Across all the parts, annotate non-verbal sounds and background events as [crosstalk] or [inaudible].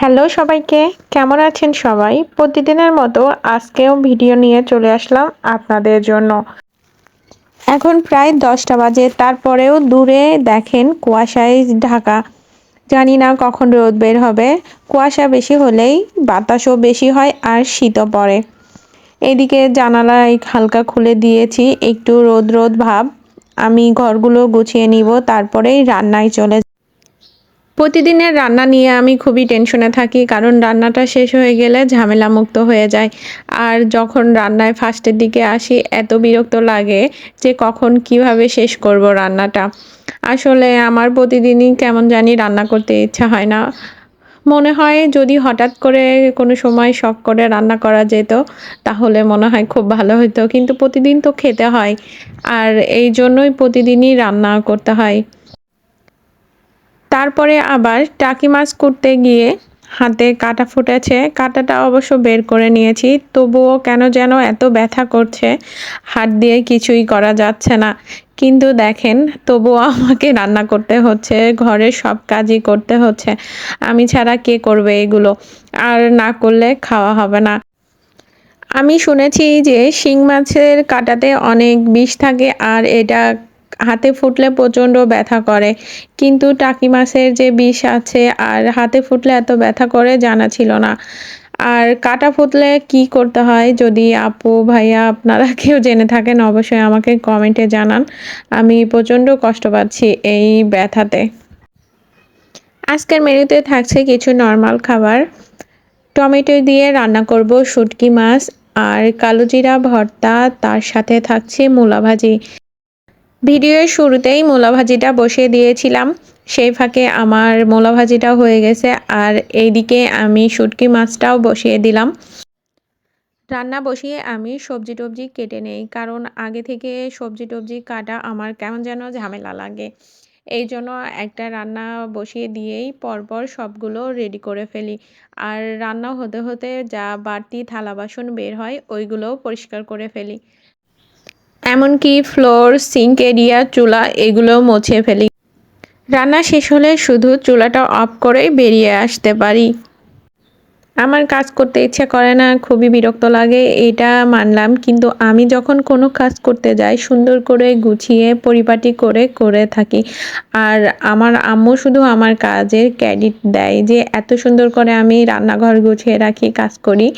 Hello সবাইকে, কেমন আছেন সবাই? প্রতিদিনের মতো আজকেও ভিডিও নিয়ে চলে আসলাম আপনাদের জন্য। এখন প্রায় দশটা বাজে, তারপরেও দূরে দেখেন কুয়াশায় ঢাকা। জানি না কখন রোদ বের হবে, কুয়াশা বেশি হলেই বাতাসও বেশি হয় আর শীতও পড়ে। এদিকে জানালা হালকা খুলে দিয়েছি, একটু রোদ রোদ ভাব। আমি ঘরগুলো গুছিয়ে নিব, তারপরেই রান্নায় চলে প্রতিদিনের রান্না নিয়ে আমি খুবই টেনশনে থাকি, কারণ রান্নাটা শেষ হয়ে গেলে ঝামেলা মুক্ত হয়ে যায়। আর যখন রান্নায় ফার্স্টের দিকে আসি, এত বিরক্ত লাগে যে কখন কীভাবে শেষ করব রান্নাটা। আসলে আমার প্রতিদিনই কেমন জানি রান্না করতে ইচ্ছা হয় না। মনে হয় যদি হঠাৎ করে কোনো সময় শখ করে রান্না করা যেত, তাহলে মনে হয় খুব ভালো হতো, কিন্তু প্রতিদিন তো খেতে হয়। আর এই জন্যই প্রতিদিনই রান্না করতে হয়। তারপরে আবার টাকি মাছ করতে গিয়ে হাতে কাটা ফুটেছে। কাটাটা অবশ্য বের করে নিয়েছি। তবুও কেন যেন এত ব্যথা করছে। হাত দিয়ে কিছুই করা যাচ্ছে না। কিন্তু দেখেন, তবুও আমাকে রান্না করতে হচ্ছে, ঘরের সব কাজই করতে হচ্ছে। আমি ছাড়া কে করবে এগুলো? আর না করলে খাওয়া হবে না। আমি শুনেছি যে শিং মাছের কাটাতে অনেক বিষ থাকে, আর এটা হাতে ফুটলে প্রচণ্ড ব্যথা করে। কিন্তু টাকি মাছের যে বিষ আছে আর হাতে ফুটলে এত ব্যথা করে জানা ছিল না। আর কাটা ফুটলে কি করতে হয় যদি আপু, ভাইয়া আপনারা [laughs] কেউ জেনে থাকেন, অবশ্যই আমাকে কমেন্টে জানান। আমি প্রচণ্ড কষ্ট পাচ্ছি এই ব্যথাতে। আজকের মেনুতে থাকছে কিছু নর্মাল খাবার। টমেটো দিয়ে রান্না করব শুটকি মাছ আর কালো জিরা ভর্তা, তার সাথে থাকছে মূলা ভাজি। ভিডিওর শুরুতেই মূলা ভাজিটা বসিয়ে দিয়েছিলাম। সেই ফাঁকে আমার মূলা ভাজিটাও হয়ে গেছে আর এইদিকে আমি শুটকি মাছটাও বসিয়ে দিলাম। রান্না বসিয়ে আমি সবজি টবজি কেটে নেই, কারণ আগে থেকে সবজি টবজি কাটা আমার কেমন যেন ঝামেলা লাগে। এই জন্য একটা রান্না বসিয়ে দিয়েই পরপর সবগুলো রেডি করে ফেলি। আর রান্না হতে হতে যা বাড়তি থালা বাসন বের হয়, ওইগুলোও পরিষ্কার করে ফেলি। এমনকি ফ্লোর, সিঙ্ক এরিয়া, চুলা এগুলো মুছে ফেলি। রান্না শেষ হলে শুধু চুলাটা অফ করেই বেরিয়ে আসতে পারি। আমার কাজ করতে ইচ্ছে করে না, খুবই বিরক্ত লাগে, এটা মানলাম, কিন্তু আমি যখন কোনো কাজ করতে যাই, সুন্দর করে গুছিয়ে, পরিপাটি করে করে থাকি। আর আমার আম্মু শুধু আমার কাজের ক্রেডিট দেয় যে, এত সুন্দর করে আমি রান্নাঘর গুছিয়ে রাখি, কাজ করি।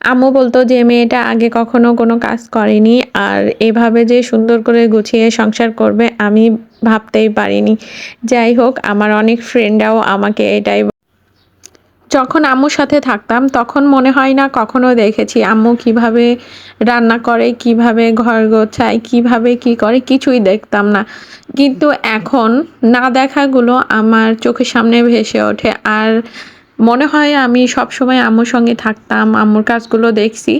আম্মু বলতো যে, মেয়েটা আগে কখনো কোনো কাজ করেনি আর এভাবে যে সুন্দর করে গুছিয়ে সংসার করবে আমি ভাবতেই পারিনি। যাই হোক, আমার অনেক ফ্রেন্ডরাও আমাকে এটাই যখন আম্মুর সাথে থাকতাম, তখন মনে হয় না কখনো দেখেছি আম্মু কীভাবে রান্না করে, কীভাবে ঘর গোছায়, কীভাবে কি করে, কিছুই দেখতাম না। কিন্তু এখন না দেখাগুলো আমার চোখের সামনে ভেসে ওঠে। আর মনে হয় আমি সব সময় আম্মুর সঙ্গে থাকতাম, আম্মুর কাজগুলো দেখছি,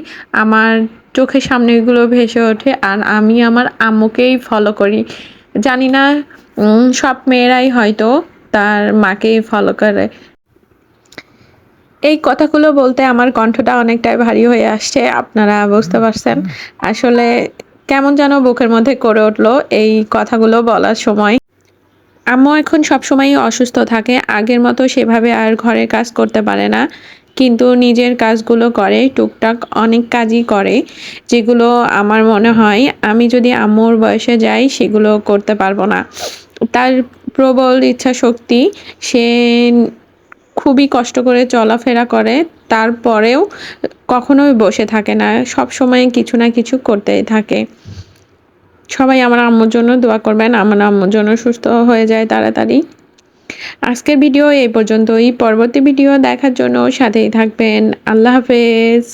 আমার চোখের সামনে এগুলো ভেসে ওঠে আর আমি আমার আম্মুকেই ফলো করি। জানি না সব মেয়েরাই হয়তো তার মাকেই ফলো করে। এই কথাগুলো বলতে আমার কণ্ঠটা অনেকটাই ভারী হয়ে আসছে, আপনারা বুঝতে পারছেন। আসলে কেমন যেন বুকের মধ্যে করে উঠল এই কথাগুলো বলার সময়। আম্মু এখন সবসময়ই অসুস্থ থাকে। আগের মতো সেভাবে আর ঘরের কাজ করতে পারে না। কিন্তু নিজের কাজগুলো করে, টুকটাক অনেক কাজই করে, যেগুলো আমার মনে হয় আমি যদি আম্মুর বয়সে যাই সেগুলো করতে পারব না। তার প্রবল ইচ্ছা শক্তি সে খুবই কষ্ট করে চলাফেরা করে, তারপরেও কখনোই বসে থাকে না। সব সময় কিছু না কিছু করতেই থাকে। সবাই আমার আম্মুর জন্য দোয়া করবেন, আমার আম্মুর জন্য সুস্থ হয়ে যায় তাড়াতাড়ি। আজকের ভিডিও এই পর্যন্তই। পরবর্তী ভিডিও দেখার জন্য সাথেই থাকবেন। আল্লাহ হাফেজ।